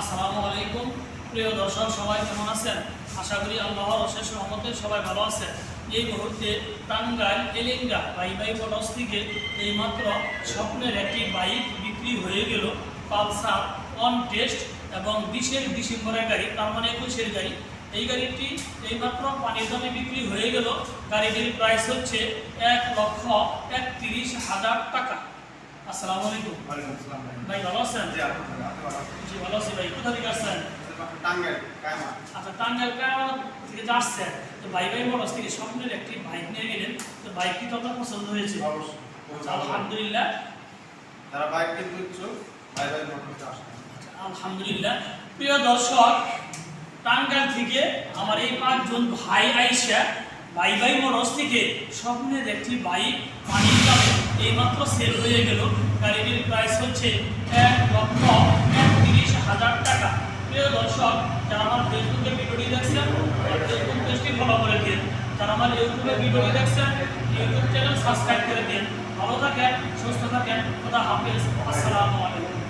আসসালামু আলাইকুম। প্রিয় দর্শক সবাই কেমন আছেন? আশা করি আল্লাহর অশেষ রহমতে সবাই ভালো আছেন। এই মুহূর্তে Tangail Elenga bye bye motors থেকে এইমাত্র স্বপ্নের একটি বাইক বিক্রি হয়ে গেল। পালসার অন টেস্ট এবং বিশের ডিসেম্বরের গাড়ি তার মানে একুশের গাড়ি। এই গাড়িটি এইমাত্র পানির দামে বিক্রি হয়ে গেল। গাড়িটির প্রাইস হচ্ছে এক লক্ষ একত্রিশ হাজার টাকা। আসসালামু আলাইকুম। ভাই ভালো আছেন? জি, ভালো আছি ভাই কোথা থেকে আসছেন টাঙ্গাইল, কায়মা। আচ্ছা টাঙ্গাইল কারণ থেকে যাচ্ছেন তো ভাই ভাই মোটরস থেকে স্বপ্নের একটি বাইক নিয়ে গেলেন তো বাইকটি তো আপনার পছন্দ হয়েছে। আলহামদুলিল্লাহ যারা বাইক কিনতে ইচ্ছুক, ভাই ভাই মোটরসে আসুন। আচ্ছা, আলহামদুলিল্লাহ প্রিয় দর্শক টাঙ্গাইল থেকে আমার এই পাঁচজন ভাই আইসা ভাই ভাই মোটরস থেকে স্বপ্নের একটি বাইক পানির এইমাত্র সেল হয়ে গেল গাড়িটির প্রাইস হচ্ছে এক লক্ষ একত্রিশ হাজার টাকা প্রিয় দর্শক যারা আমার ফেসবুকে ভিডিওটি দেখছেন ফেসবুক পেজটি ফলো করে দিন যারা আমার ইউটিউবে ভিডিওটি দেখছেন ইউটিউব চ্যানেল সাবস্ক্রাইব করে দিন ভালো থাকেন, সুস্থ থাকেন, খোদা হাফেজ। আসসালামু আলাইকুম।